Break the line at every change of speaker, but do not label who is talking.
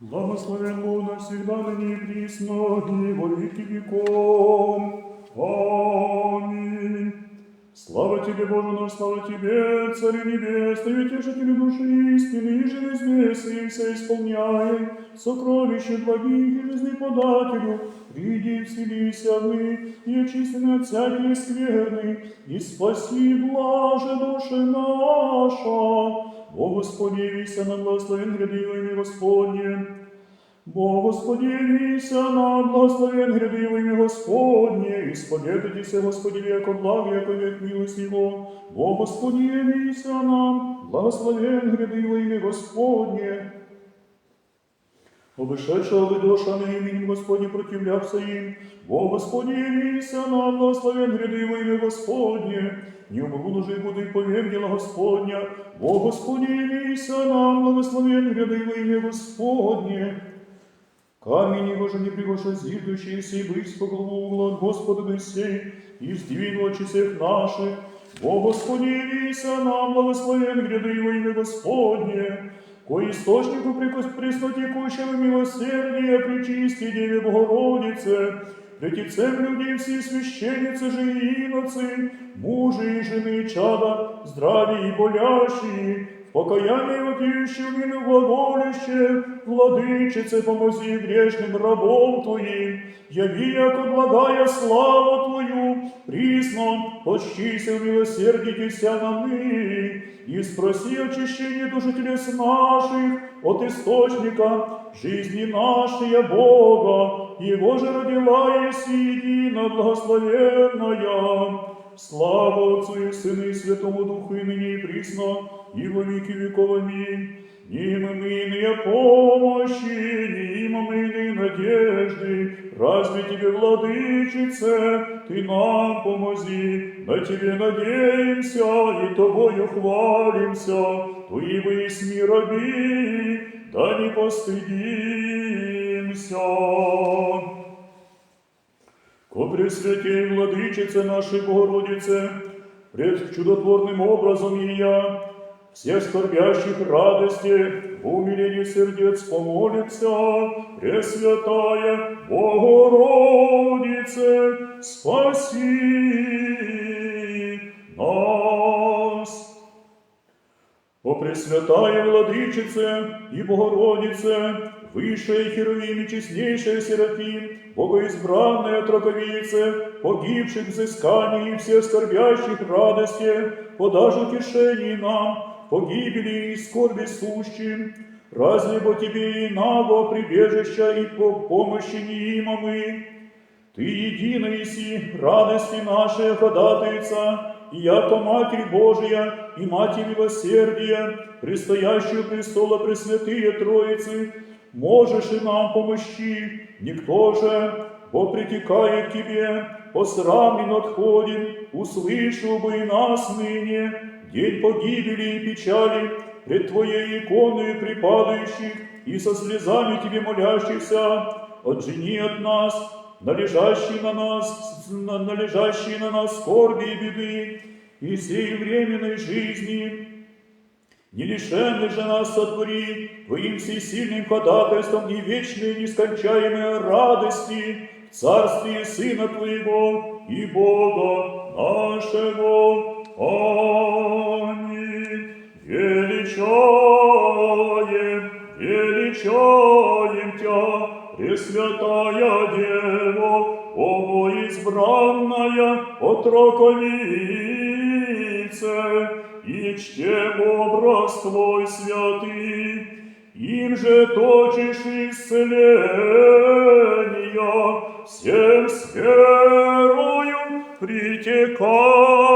Благословен Бог навсегда ныне и присно, и во веки веков. Аминь. Слава Тебе, Боже наш, слава Тебе, Царь Небесный, утешитель души истины, и же здесь и все исполняй, сокровище благих и жизни подателю, приди, вселися мы, и очистены от всякой скверны, и спаси, блаже душе наша. Бо Господи, явися нам благословен гряды во имя Господне. Бо Господи, явися нам благословен гряды во имя Господне. Исповедуйтесь, Господи, яко благ, яко век милость Его. Бо Господи, явися нам благословен гряды во имя Господне. Обошедшего вы душами именем Господне противлявся им, Бо Господи, явися нам, благословен гряды во имя Господне, не умру же и буду и повем дела Господня, Бо Господи, явися нам, благословен гряды во имя Господне. Камень его же не пригоша зиждущийся и быть по голову угла от Господа Моисей, и сдвинул очи всех наших, Бо Господи, явися нам, благословен гряды во имя Господне, ко источнику преснотекущего милосердия причисти Деве Богородице, Пятицем людей все священницы же и иноцы, мужи и жены, и чада, здравие и болящие, в покаянии вопиющим и глаголище, владычице, помози грешным рабом Твоим, яви, яко благая слава Твою, присно, почтися в милосердитеся на мы, и спроси очищение души телес наших от источника жизни нашей Бога, Его же родила еси едино благословенная. Слава Отцу и Сыну и Святому Духу, и ныне и присно, и во веки веков. Аминь. Ним мы иные помощи, разве Тебе, Владычице, Ты нам помози, на Тебе надеемся и Тобою хвалимся, Твои вы есть мироби, да не постыдимся. Ко Пресвятей Владычице нашей Богородице, пред чудотворным образом Ея, всех скорбящих радости, в умилении сердец помолится, Пресвятая Богородице, спаси нас. О Пресвятая Владычице и Богородице, Высшая Херувим и честнейшая Серафим, Богоизбранная Троковице, погибших взысканий и всех скорбящих радости, подашь утешение нам, погибели и скорби сущим, разве бо Тебе и наго прибежища и по помощи неима мы? Ты единая си, радости нашей ходатайца, и яко Матерь Божия и Матерь милосердия, предстоящую престола Пресвятые Троицы, можешь и нам помощи, никто же, бо притекает к Тебе, посрамлен отходим, услышал бы и нас ныне, день погибели и печали, пред Твоей иконой припадающих и со слезами Тебе молящихся, отжени от нас, належащие на нас, на, належащие на нас скорби и беды, и сей временной жизни, не лишенный же нас сотвори, Твоим всесильным ходатайством и вечной нескончаемой радости в Царстве Сына Твоего и Бога нашего. Аминь. Пресвятая Дева, Богу избранная отроковице, и чтем образ Твой святый, им же точишь исцеления, всем с верою притекающим.